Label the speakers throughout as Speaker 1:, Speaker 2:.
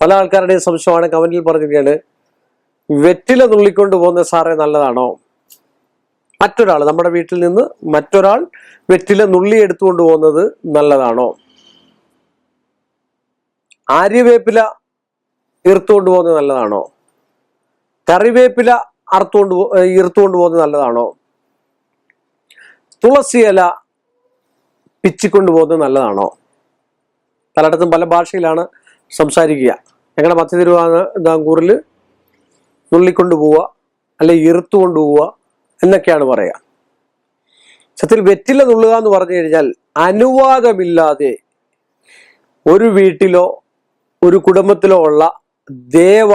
Speaker 1: പല ആൾക്കാരുടെയും സംശയമാണ് കമന്റിൽ പറഞ്ഞിരിക്കുകയാണ്. വെറ്റില നുള്ളിക്കൊണ്ട് പോകുന്ന സാറേ നല്ലതാണോ? മറ്റൊരാൾ നമ്മുടെ വീട്ടിൽ നിന്ന് മറ്റൊരാൾ വെറ്റില നുള്ളി എടുത്തുകൊണ്ട് പോകുന്നത് നല്ലതാണോ? ആര്യവേപ്പില ഈർത്തുകൊണ്ട് പോകുന്നത് നല്ലതാണോ? കറിവേപ്പില അറുത്തുകൊണ്ട് ഈർത്തുകൊണ്ട് പോകുന്നത് നല്ലതാണോ? തുളസി ഇല പിച്ചിക്കൊണ്ട് പോകുന്നത് നല്ലതാണോ? പലയിടത്തും പല ഭാഷയിലാണ് സംസാരിക്കുക. ഞങ്ങളുടെ മധ്യ തിരുവിതാംകൂറിൽ നുള്ളിക്കൊണ്ട് പോവുക അല്ലെ ഈർത്തു പോവുക എന്നൊക്കെയാണ് പറയുക സത്യത്തിൽ വെറ്റില നുള്ളുക എന്ന് പറഞ്ഞു കഴിഞ്ഞാൽ അനുവാദമില്ലാതെ ഒരു വീട്ടിലോ ഒരു കുടുംബത്തിലോ ഉള്ള ദേവ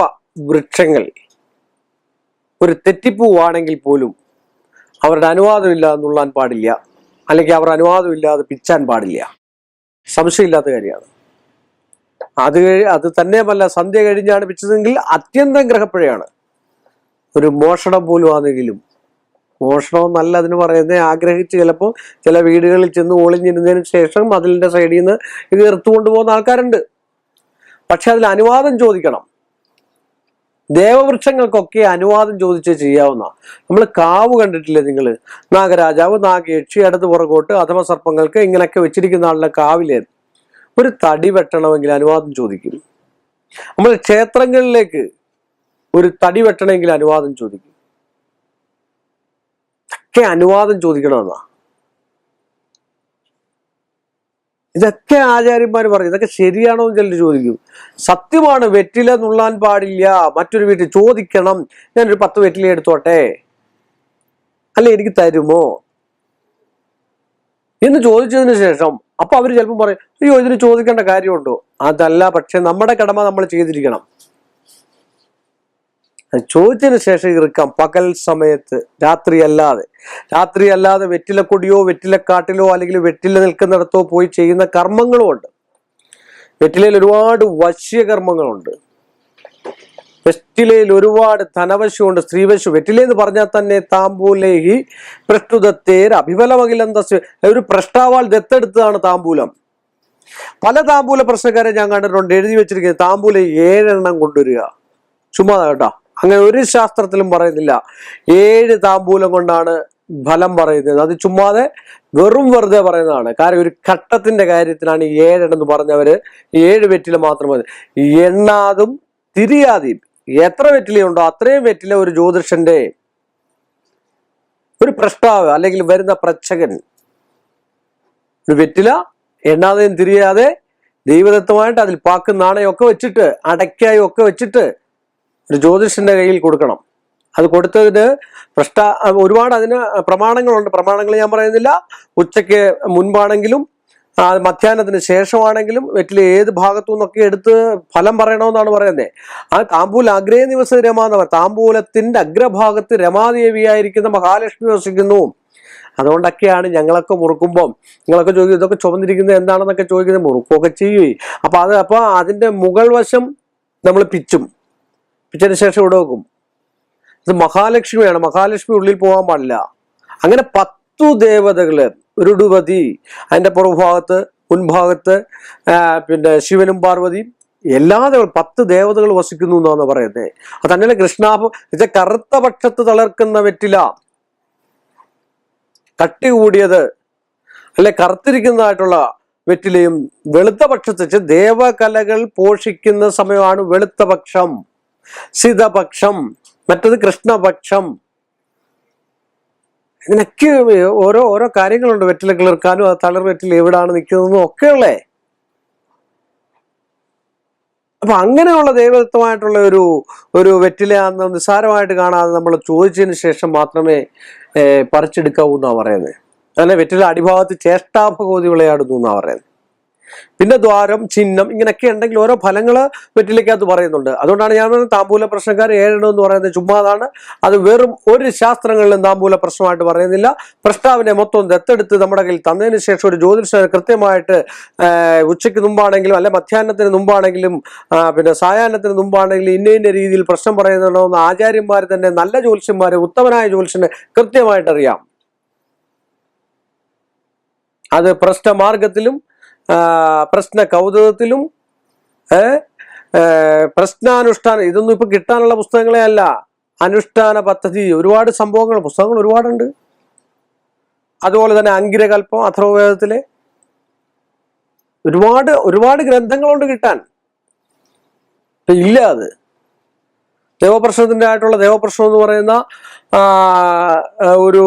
Speaker 1: വൃക്ഷങ്ങൾ ഒരു തെറ്റിപ്പൂവാണെങ്കിൽ പോലും അവരുടെ അനുവാദമില്ലാതെ നുള്ളാൻ പാടില്ല. അല്ലെങ്കിൽ അവർ അനുവാദമില്ലാതെ പിച്ചാൻ പാടില്ല. സംശയമില്ലാത്ത കാര്യമാണ്. അത് അത് തന്നെയുമല്ല സന്ധ്യ കഴിഞ്ഞാണ് പിച്ചതെങ്കിൽ അത്യന്തം ഗ്രഹപ്പുഴയാണ്. ഒരു മോഷണം പോലും ആണെങ്കിലും. മോഷണം നല്ല അതിന് പറയുന്നത് ആഗ്രഹിച്ച് ചിലപ്പോൾ ചില വീടുകളിൽ ചെന്ന് ഒളിഞ്ഞിരുന്നതിന് ശേഷം മതിലിന്റെ സൈഡിൽ നിന്ന് ഇത് എടുത്തുകൊണ്ട് പോകുന്ന ആൾക്കാരുണ്ട്. പക്ഷെ അതിൽ അനുവാദം ചോദിക്കണം. ദേവവൃക്ഷങ്ങൾക്കൊക്കെ അനുവാദം ചോദിച്ച് ചെയ്യാവുന്ന. നമ്മൾ കാവ് കണ്ടിട്ടില്ലേ നിങ്ങൾ നാഗരാജാവ് നാഗയക്ഷി അടുത്ത് പുറകോട്ട് അഥവാ സർപ്പങ്ങൾക്ക് ഇങ്ങനെയൊക്കെ വെച്ചിരിക്കുന്ന ആളുടെ കാവിലെ ഒരു തടി വെട്ടണമെങ്കിൽ അനുവാദം ചോദിക്കും. നമ്മൾ ക്ഷേത്രങ്ങളിലേക്ക് ഒരു തടി വെട്ടണമെങ്കിൽ അനുവാദം ചോദിക്കും. ഒക്കെ അനുവാദം ചോദിക്കണമെന്നാ? ഇതൊക്കെ ആചാര്യന്മാർ പറഞ്ഞു ഇതൊക്കെ ശരിയാണോ എന്ന് ചിലർ ചോദിക്കും. സത്യമാണ് വെറ്റില നുള്ളാൻ പാടില്ല. മറ്റൊരു വീട്ടിൽ ചോദിക്കണം. ഞാനൊരു പത്ത് വെറ്റില എടുത്തോട്ടെ. അല്ലെ എനിക്ക് തരുമോ? എന്ന് ചോദിച്ചതിന് ശേഷം അപ്പൊ അവർ ചിലപ്പോൾ പറയും അയ്യോ ഇതിന് ചോദിക്കേണ്ട കാര്യമുണ്ടോ? അതല്ല പക്ഷെ നമ്മുടെ കടമ നമ്മൾ ചെയ്തിരിക്കണം. ചോദിച്ചതിന് ശേഷം ഇറുക്കാം പകൽ സമയത്ത് രാത്രി അല്ലാതെ. രാത്രി അല്ലാതെ വെറ്റിലക്കൊടിയോ വെറ്റിലക്കാട്ടിലോ അല്ലെങ്കിൽ വെറ്റില നിൽക്കുന്നിടത്തോ പോയി ചെയ്യുന്ന കർമ്മങ്ങളും ഉണ്ട്. വെറ്റിലയിൽ ഒരുപാട് വശ്യകർമ്മങ്ങളുണ്ട്. വെറ്റിലയിൽ ഒരുപാട് ധനവശുണ്ട് സ്ത്രീവശു. വെറ്റിലേ എന്ന് പറഞ്ഞാൽ തന്നെ താമ്പൂലേഹി പൃഷ്ടുദത്തേർ അഭിബലമകിലന്തസ് ഒരു പ്രഷ്ടാവാൾ ദത്തെടുത്തതാണ് താമ്പൂലം പല താമ്പൂല പ്രശ്നക്കാരെ ഞാൻ കണ്ടിട്ടുണ്ട് എഴുതി വെച്ചിരിക്കുന്നത് താമ്പൂല ഏഴെണ്ണം കൊണ്ടുവരിക. ചുമ്മാ കേട്ടോ. അങ്ങനെ ഒരു ശാസ്ത്രത്തിലും പറയുന്നില്ല. ഏഴ് താമ്പൂലം കൊണ്ടാണ് ഫലം പറയുന്നത്. അത് ചുമ്മാതെ വെറും വെറുതെ പറയുന്നതാണ്. കാരണം ഒരു ഘട്ടത്തിന്റെ കാര്യത്തിലാണ് ഈ ഏഴെണ്ണെന്ന് പറഞ്ഞവര് ഏഴ് വെറ്റില മാത്രം മതി. എണ്ണാതും തിരിയാതെയും എത്ര വെറ്റിലയുണ്ടോ അത്രയും വെറ്റില ഒരു ജ്യോതിഷന്റെ ഒരു പ്രഷ്ടാവ് അല്ലെങ്കിൽ വരുന്ന പ്രച്ഛകൻ ഒരു വെറ്റില എണ്ണാതെയും തിരിയാതെ ദൈവദത്തമായിട്ട് അതിൽ പാക്ക് നാണയമൊക്കെ വെച്ചിട്ട് അടയ്ക്കായി ഒക്കെ വെച്ചിട്ട് ഒരു ജ്യോതിഷന്റെ കയ്യിൽ കൊടുക്കണം. അത് കൊടുത്തതിന് പ്രഷ്ട ഒരുപാട് അതിന് പ്രമാണങ്ങളുണ്ട്. പ്രമാണങ്ങൾ ഞാൻ പറയുന്നില്ല. ഉച്ചയ്ക്ക് മുൻപാണെങ്കിലും ആ, ശേഷമാണെങ്കിലും വെറ്റിലെ ഏത് ഭാഗത്തു നിന്നൊക്കെ എടുത്ത് ഫലം പറയണമെന്നാണ് പറയുന്നത്. ആ താമ്പൂല അഗ്രേ ദിവസം രമ എന്ന് പറയും. താമ്പൂലത്തിന്റെ അഗ്രഭാഗത്ത് രമാദേവിയായിരിക്കുന്ന മഹാലക്ഷ്മി വസിക്കുന്നു. അതുകൊണ്ടൊക്കെയാണ് ഞങ്ങളൊക്കെ മുറുക്കുമ്പം നിങ്ങളൊക്കെ ചോദിക്കും ഇതൊക്കെ ചുമന്നിരിക്കുന്നത് എന്താണെന്നൊക്കെ ചോദിക്കുന്നത് മുറുക്കുമൊക്കെ ചെയ്യുകയെ അപ്പൊ അത് അപ്പൊ അതിന്റെ മുകൾ വശം നമ്മൾ പിച്ചും. പിച്ചതിന് ശേഷം ഇവിടെ വെക്കും? ഇത് മഹാലക്ഷ്മിയാണ്. മഹാലക്ഷ്മി ഉള്ളിൽ പോകാൻ പാടില്ല. അങ്ങനെ പത്തു ദേവതകൾ രുടുപതി. അതിന്റെ പുറഭാഗത്ത് മുൻഭാഗത്ത് പിന്നെ ശിവനും പാർവതിയും എല്ലാ ദേവ പത്ത് ദേവതകൾ വസിക്കുന്നു എന്നാണ് പറയുന്നത്. അത് തന്നെയല്ല കൃഷ്ണാഭം ഇത് കറുത്ത പക്ഷത്ത് തളർക്കുന്ന വെറ്റില. കട്ടി കൂടിയത് അല്ലെ കറുത്തിരിക്കുന്നതായിട്ടുള്ള വെറ്റിലയും വെളുത്ത പക്ഷത്ത് വെച്ച് ദേവകലകൾ പോഷിക്കുന്ന സമയമാണ് വെളുത്ത പക്ഷം സിതപക്ഷം മറ്റത് കൃഷ്ണപക്ഷം. ഇതിനൊക്കെ ഓരോ ഓരോ കാര്യങ്ങളുണ്ട്. വെറ്റില കിളിർക്കാനും ആ തളിർ വെറ്റില എവിടാണ് നിൽക്കുന്നതെന്നും ഒക്കെയുള്ളേ അപ്പൊ അങ്ങനെയുള്ള ദൈവത്വമായിട്ടുള്ള ഒരു ഒരു വെറ്റിലയാന്ന് നിസ്സാരമായിട്ട് കാണാതെ നമ്മൾ ചോദിച്ചതിന് ശേഷം മാത്രമേ പറിച്ചെടുക്കാവൂ എന്നാ പറയുന്നത്. അതല്ല വെറ്റില അടിഭാഗത്ത് ചേഷ്ടാഭഗവതി വിളയാടുന്നു എന്നാ പറയുന്നത്. പിന്നെ ദ്വാരം ചിഹ്നം ഇങ്ങനെയൊക്കെ ഉണ്ടെങ്കിൽ ഓരോ ഫലങ്ങൾ വെറ്റിലേക്കകത്ത് പറയുന്നുണ്ട്. അതുകൊണ്ടാണ് ഞാൻ പറഞ്ഞത് താമ്പൂല പ്രശ്നക്കാർ ഏഴെണ്ണം എന്ന് പറയുന്നത് ചുമ്മാതാണ് അത് വെറും ഒരു ശാസ്ത്രങ്ങളിലും താമ്പൂല പ്രശ്നമായിട്ട് പറയുന്നില്ല. പ്രസ്താവിനെ മൊത്തം ദത്തെടുത്ത് നമ്മുടെ കയ്യിൽ തന്നതിന് ശേഷം ഒരു ജ്യോതിഷ കൃത്യമായിട്ട് ഉച്ചയ്ക്ക് മുമ്പാണെങ്കിലും അല്ലെ മധ്യാഹ്നത്തിന് മുമ്പാണെങ്കിലും പിന്നെ സായാഹ്നത്തിന് മുമ്പാണെങ്കിലും ഇന്ന ഇന്ന രീതിയിൽ പ്രശ്നം പറയുന്നുണ്ടോന്ന് ആചാര്യന്മാർ തന്നെ നല്ല ജ്യോത്സ്യന്മാരെ ഉത്തമനായ ജ്യോത്സ്യനെ കൃത്യമായിട്ട് അറിയാം അത് പ്രശ്നമാർഗത്തിലും പ്രശ്ന കൗതുകത്തിലും പ്രശ്നാനുഷ്ഠാനം ഇതൊന്നും ഇപ്പൊ കിട്ടാനുള്ള പുസ്തകങ്ങളെ അല്ല. അനുഷ്ഠാന പദ്ധതി ഒരുപാട് സംഭവങ്ങൾ പുസ്തകങ്ങൾ ഒരുപാടുണ്ട്. അതുപോലെ തന്നെ അങ്കിരകൽപ്പം അഥർവവേദത്തിലെ ഒരുപാട് ഒരുപാട് ഗ്രന്ഥങ്ങളുണ്ട് കിട്ടാൻ. ഇല്ല അത്. ദേവപ്രശ്നത്തിന്റെ ആയിട്ടുള്ള ദേവപ്രശ്നം എന്ന് പറയുന്ന ഒരു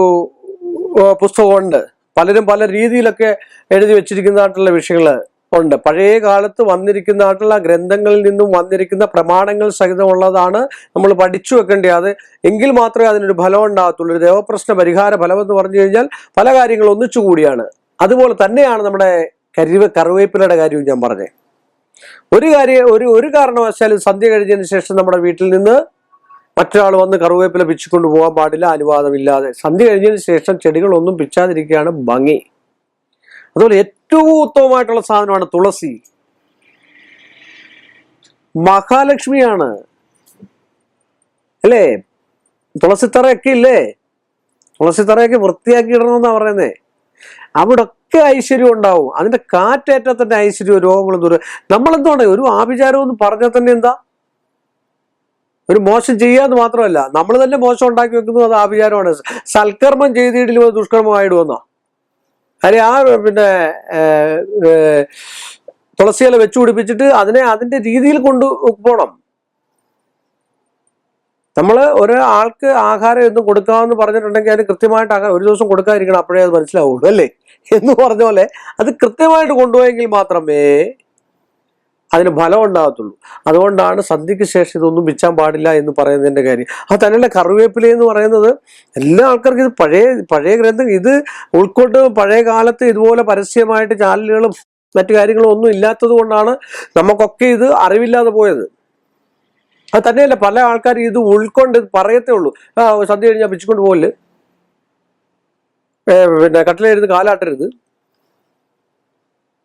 Speaker 1: പുസ്തകമുണ്ട്. പലരും പല രീതിയിലൊക്കെ എഴുതി വെച്ചിരിക്കുന്നതായിട്ടുള്ള വിഷയങ്ങൾ ഉണ്ട്. പഴയ കാലത്ത് വന്നിരിക്കുന്നതായിട്ടുള്ള ഗ്രന്ഥങ്ങളിൽ നിന്നും വന്നിരിക്കുന്ന പ്രമാണങ്ങൾ സഹിതമുള്ളതാണ് നമ്മൾ പഠിച്ചു വെക്കേണ്ടത്. അത് എങ്കിൽ മാത്രമേ അതിനൊരു ഫലം ഉണ്ടാകത്തുള്ളൂ. ഒരു ദേവപ്രശ്ന പരിഹാര ഫലം എന്ന് പറഞ്ഞു കഴിഞ്ഞാൽ പല കാര്യങ്ങളും ഒന്നിച്ചു കൂടിയാണ്. അതുപോലെ തന്നെയാണ് നമ്മുടെ കരിവ കറിവേപ്പിലയുടെ കാര്യവും ഞാൻ പറഞ്ഞത്. ഒരു കാര്യം ഒരു ഒരു കാരണവശാലും സന്ധ്യ കഴിഞ്ഞതിന് ശേഷം നമ്മുടെ വീട്ടിൽ നിന്ന് മറ്റൊരാൾ വന്ന് കറുവേപ്പില പിച്ചിക്കൊണ്ട് പോകാൻ പാടില്ല അനുവാദമില്ലാതെ. സന്ധ്യ കഴിഞ്ഞതിന് ശേഷം ചെടികളൊന്നും പിച്ചാതിരിക്കുകയാണ് ഭംഗി. അതുപോലെ ഏറ്റവും ഉത്തമമായിട്ടുള്ള സാധനമാണ് തുളസി. മഹാലക്ഷ്മിയാണ്. അല്ലേ? തുളസിത്തറയൊക്കെ ഇല്ലേ? തുളസിത്തറയൊക്കെ വൃത്തിയാക്കി ഇടണമെന്നാ പറയുന്നേ. അവിടെ ഒക്കെ ഐശ്വര്യം ഉണ്ടാവും. അതിന്റെ കാറ്റേറ്റാൽ തന്നെ ഐശ്വര്യവും രോഗങ്ങളും ദൂരം നമ്മളെന്തുകൊണ്ട് ഒരു ആഭിചാരം എന്ന് പറഞ്ഞാൽ തന്നെ എന്താ? ഒരു മോശം ചെയ്യാന്ന് മാത്രമല്ല നമ്മൾ തന്നെ മോശം ഉണ്ടാക്കി വെക്കുന്നു അത് ആഭിചാരമാണ് സൽക്കർമ്മം ചെയ്തിട്ടില്ല അത് ദുഷ്കർമ്മമായിടുമെന്നോ അല്ലെ ആ പിന്നെ തുളസിയില വെച്ചു പിടിപ്പിച്ചിട്ട് അതിനെ അതിന്റെ രീതിയിൽ കൊണ്ടു പോണം. നമ്മൾ ഒരാൾക്ക് ആഹാരം എന്ന് കൊടുക്കാമെന്ന് പറഞ്ഞിട്ടുണ്ടെങ്കിൽ അതിന് കൃത്യമായിട്ട് ഒരു ദിവസം കൊടുക്കാതിരിക്കണം അപ്പോഴേ അത് മനസ്സിലാവുള്ളൂ അല്ലേ? എന്ന് പറഞ്ഞ പോലെ അത് കൃത്യമായിട്ട് കൊണ്ടുപോയെങ്കിൽ മാത്രമേ അതിന് ഫലം ഉണ്ടാകത്തുള്ളൂ. അതുകൊണ്ടാണ് സന്ധ്യയ്ക്ക് ശേഷം ഇതൊന്നും വിൽക്കാൻ പാടില്ല എന്ന് പറയുന്നതിന്റെ കാര്യം. ആ തന്നെയുള്ള കറിവേപ്പില എന്ന് പറയുന്നത് എല്ലാ ആൾക്കാർക്കും ഇത് പഴയ പഴയ ഗ്രന്ഥം ഇത് ഉൾക്കൊണ്ട് പഴയ കാലത്ത് ഇതുപോലെ പരസ്യമായിട്ട് ചാനലുകളും മറ്റു കാര്യങ്ങളും ഒന്നും ഇല്ലാത്തത് കൊണ്ടാണ് നമുക്കൊക്കെ ഇത് അറിവില്ലാതെ പോയത്. അത് തന്നെയല്ല പല ആൾക്കാർ ഇത് ഉൾക്കൊണ്ട് പറയത്തേ ഉള്ളൂ. സന്ധ്യ കഴിഞ്ഞാൽ പിച്ചുകൊണ്ട് പോകൽ ഏ, പിന്നെ കട്ടിലെഴുന്ന് കാലാട്ടരുത്.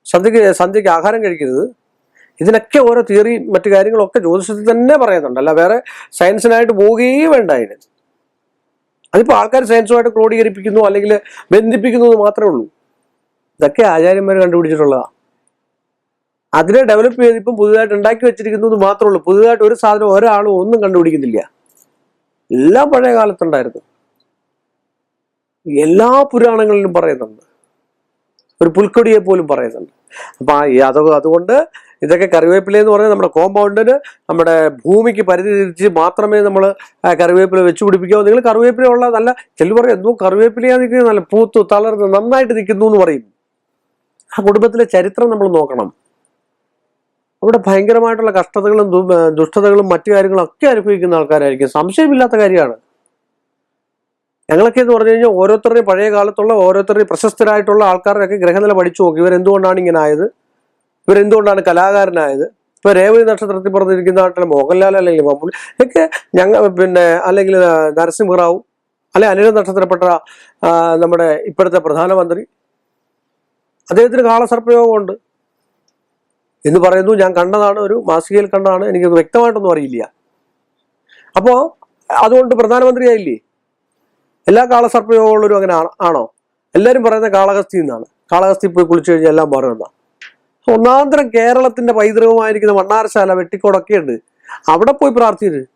Speaker 1: സന്ധ്യക്ക് സന്ധ്യക്ക് ആഹാരം കഴിക്കരുത്. ഇതിനൊക്കെ ഓരോ തിയറി മറ്റു കാര്യങ്ങളൊക്കെ ജ്യോതിഷത്തിൽ തന്നെ പറയുന്നുണ്ട്. അല്ല വേറെ സയൻസിനായിട്ട് പോവുകയേ വേണ്ട അതിന്. അതിപ്പോൾ ആൾക്കാർ സയൻസുമായിട്ട് ക്രോഡീകരിപ്പിക്കുന്നു അല്ലെങ്കിൽ ബന്ധിപ്പിക്കുന്നു എന്ന് മാത്രമേ ഉള്ളൂ. ഇതൊക്കെ ആചാര്യന്മാർ കണ്ടുപിടിച്ചിട്ടുള്ളതാണ് അതിനെ ഡെവലപ്പ് ചെയ്ത് ഇപ്പം പുതുതായിട്ട് ഉണ്ടാക്കി വെച്ചിരിക്കുന്നത് മാത്രമേ ഉള്ളൂ. പുതുതായിട്ട് ഒരു സാധനം ഒരാളും ഒന്നും കണ്ടുപിടിക്കുന്നില്ല. എല്ലാം പഴയ കാലത്തുണ്ടായിരുന്നു. എല്ലാ പുരാണങ്ങളിലും പറയുന്നുണ്ട്. ഒരു പുൽക്കൊടിയെ പോലും പറയുന്നുണ്ട്. അപ്പൊ അതുകൊണ്ട് ഇതൊക്കെ കറിവേപ്പില എന്ന് പറഞ്ഞാൽ നമ്മുടെ കോമ്പൗണ്ടിന് നമ്മുടെ ഭൂമിക്ക് പരിധി തിരിച്ച് മാത്രമേ നമ്മൾ കറിവേപ്പില വെച്ച് പിടിപ്പിക്കാവൂ. നിങ്ങൾ കറിവേപ്പില ഉള്ള നല്ല ചെല്ലു പറയും എന്തോ കറിവേപ്പിലയാ നിൽക്കുന്നത്. നല്ല പൂത്തു തളർന്ന് നന്നായിട്ട് നിൽക്കുന്നു എന്ന് പറയും. ആ കുടുംബത്തിലെ ചരിത്രം നമ്മൾ നോക്കണം. അവിടെ ഭയങ്കരമായിട്ടുള്ള കഷ്ടതകളും ദുഷ്ടതകളും മറ്റു കാര്യങ്ങളും ഒക്കെ അനുഭവിക്കുന്ന ആൾക്കാരായിരിക്കും. സംശയമില്ലാത്ത കാര്യമാണ്. ഞങ്ങളൊക്കെ എന്ന് പറഞ്ഞു കഴിഞ്ഞാൽ ഓരോരുത്തരുടെയും പഴയ കാലത്തുള്ള ഓരോരുത്തരുടെയും പ്രശസ്തരായിട്ടുള്ള ആൾക്കാരുടെയൊക്കെ ഗ്രഹനില പഠിച്ചു നോക്കി. ഇവരെന്തുകൊണ്ടാണ് ഇങ്ങനെ ആയത്? ഇവരെന്തുകൊണ്ടാണ് കലാകാരനായത്? ഇപ്പൊ രേവതി നക്ഷത്രത്തിൽ പറഞ്ഞിരിക്കുന്ന ആട്ടിലെ മോഹൻലാൽ അല്ലെങ്കിൽ മമ്മൂട്ടി ഒക്കെ ഞങ്ങൾ പിന്നെ അല്ലെങ്കിൽ നരസിംഹറാവു അല്ലെ അനില നക്ഷത്രപ്പെട്ട നമ്മുടെ ഇപ്പോഴത്തെ പ്രധാനമന്ത്രി. അദ്ദേഹത്തിന് കാളസർപ്പയോഗമുണ്ട്. എന്ന് പറയുന്നു ഞാൻ കണ്ടതാണ് ഒരു മാസികയിൽ കണ്ടതാണ് എനിക്ക് വ്യക്തമായിട്ടൊന്നും അറിയില്ല. അപ്പോൾ അതുകൊണ്ട് പ്രധാനമന്ത്രിയായില്ലേ? എല്ലാ കാളസർപ്പയോഗമുള്ളവരും അങ്ങനെ ആണോ- എല്ലാവരും പറയുന്ന കാളഹസ്തി എന്നാണ്. കാളഹസ്തി പോയി കുളിച്ചു കഴിഞ്ഞാൽ എല്ലാം പറയുന്ന ഒന്നാന്തരം കേരളത്തിന്റെ പൈതൃകമായിരിക്കുന്ന മണ്ണാർശാല വെട്ടിക്കോടൊക്കെ ഉണ്ട്. അവിടെ പോയി പ്രാർത്ഥിക്കരുത്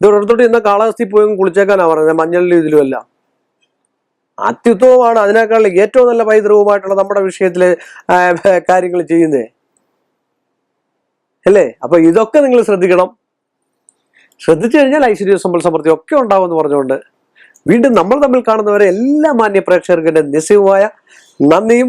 Speaker 1: ഇത് ഒരിടത്തോട്ട് ഇന്ന കാളഹസ്തി പോയി കുളിച്ചേക്കാനാ പറഞ്ഞത് മഞ്ഞളിലും അല്ല അത്യുത്തമമാണ് അതിനേക്കാൾ ഏറ്റവും നല്ല പൈതൃകവുമായിട്ടുള്ള നമ്മുടെ വിഷയത്തിലെ കാര്യങ്ങൾ ചെയ്യുന്നേ. അല്ലേ? അപ്പൊ ഇതൊക്കെ നിങ്ങൾ ശ്രദ്ധിക്കണം. ശ്രദ്ധിച്ചു കഴിഞ്ഞാൽ ഐശ്വര്യ സമ്പൽ സമൃദ്ധി ഒക്കെ ഉണ്ടാവുമെന്ന് പറഞ്ഞുകൊണ്ട് വീണ്ടും നമ്മൾ തമ്മിൽ കാണുന്നവരെ എല്ലാ മാന്യ പ്രേക്ഷകർക്കും എന്റെ നിസ്സയമായ നന്ദിയും